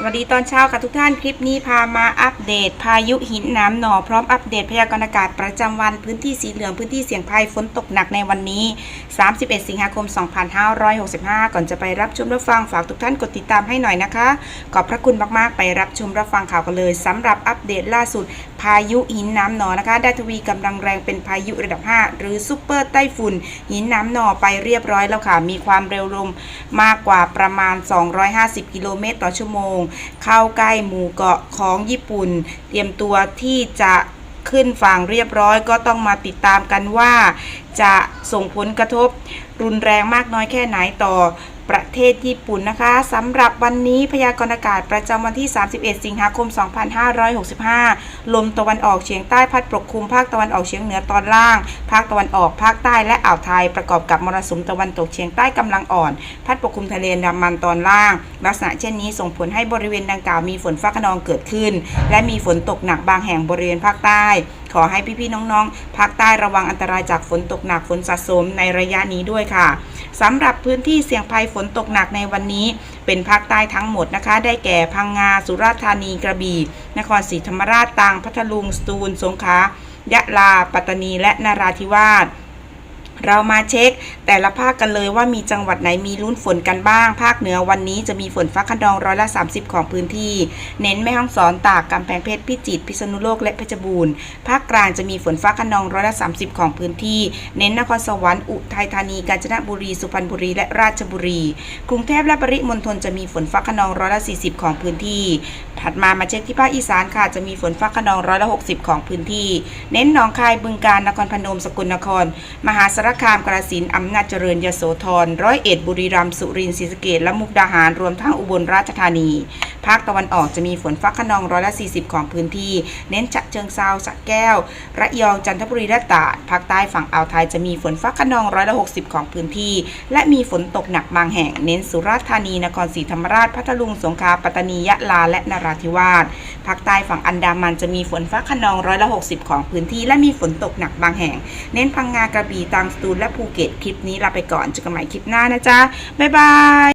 สวัสดีตอนเช้าค่ะทุกท่านคลิปนี้พามาอัปเดต พายุหินน้ำหนอพร้อมอัปเดตพยากรณ์อากาศประจำวันพื้นที่สีเหลืองพื้นที่เสี่ยงภัยฝนตกหนักในวันนี้ 31 สิงหาคม 2565 ก่อนจะไปรับชมรับฟังฝากทุกท่านกดติดตามให้หน่อยนะคะ ขอบพระคุณมากๆ ไปรับชมรับฟังข่าวกันเลยสำหรับอัปเดตล่าสุด พายุหินน้ำหนอนะคะ ได้ทวีกำลังแรงเป็นพายุระดับ 5 หรือซุปเปอร์ไต้ฝุ่น หินน้ำหนอไปเรียบร้อยแล้วค่ะ มีความเร็วลมมากกว่าประมาณ 250 กิโลเมตรต่อชั่วโมง เข้าใกล้หมู่เกาะของญี่ปุ่น เตรียมตัวที่จะขึ้นฝั่งเรียบร้อยก็ต้องมาติดตามกันว่า จะส่งผลกระทบ รุนแรงมากน้อยแค่ไหนต่อประเทศญี่ปุ่นนะคะสำหรับวันนี้พยากรณ์อากาศประจำวันที่ 31 สิงหาคม 2565 ลมตะวันออกเฉียงใต้พัดปกคลุมภาคตะวันออกเฉียงเหนือตอนล่าง ภาคตะวันออกภาคใต้และอ่าวไทยประกอบกับมรสุมตะวันตกเฉียงใต้กำลังอ่อน พัดปกคลุมทะเลอันดามันตอนล่าง ลักษณะเช่นนี้ส่งผลให้บริเวณดังกล่าวมีฝนฟ้าขนองเกิดขึ้น และมีฝนตกหนักบางแห่งบริเวณภาคใต้ขอให้พี่ๆน้องๆภาคใต้ระวังอันตรายจากฝนตกหนักฝนสะสมในระยะนี้ด้วยค่ะสำหรับพื้นที่เสี่ยงภัยฝนตกหนักในวันนี้ เป็นภาคใต้ทั้งหมดนะคะ ได้แก่พังงาสุราษฎร์ธานีกระบี่นครศรีธรรมราชตรังพัทลุงสตูลสงขลายะลา ปัตตานีและนราธิวาส เรามาเช็ค แต่ละภาคกันเลยว่ามีจังหวัดไหนมีลุ้นฝนกันบ้าง ภาคเหนือวันนี้จะมีฝนฟ้าขนองร้อยละ 30 ของพื้นที่ เน้นแม่ฮ่องสอนตากกำแพงเพชรพิจิตรพิษณุโลกและเพชรบูรณ์ภาคกลางจะมีฝนฟ้าขนองร้อยละ 30 ของพื้นที่ เน้นนครสวรรค์อุทัยธานีกาญจนบุรีสุพรรณบุรีและราชบุรี กรุงเทพและปริมณฑลจะมีฝนฟ้าขนองร้อยละ 40 ของพื้นที่ ถัดมามาเช็คที่ภาคอีสานค่ะจะมีฝนฟ้าขนองร้อยละ 60 ของพื้นที่ เน้นหนองคายบึงกาฬนครพนมสกลนคร มหาสารคามกราสินอำนาจเจริญยโสธรร้อยเอ็ดบุรีรัมย์สุรินทร์ศรีสะเกษและมุกดาหารรวมทั้งอุบลราชธานี ภาคตะวันออกจะมีฝนฟ้าขนองร้อยละ 40 ของพื้นที่ เน้นฉะเชิงเซาสะแก้ว ระยองจันทบุรีและตราดภาคใต้ฝั่งอ่าวไทยจะมีฝนฟ้าขนองร้อยละ 60 ของพื้นที่ และมีฝนตกหนักบางแห่ง เน้นสุราษฎร์ธานีนครศรีธรรมราชพัทลุงสงขลาปัตตานียะลาและนราธิวาสภาคใต้ฝั่งอันดามันจะมีฝนฟ้าขนองร้อยละ 60 ของพื้นที่ และมีฝนตกหนักบางแห่ง เน้นพังงากระบี่ตรังตูลและภูเก็ตคลิปนี้ลาไปก่อนเจอกันใหม่คลิปหน้านะจ๊ะบ๊ายบาย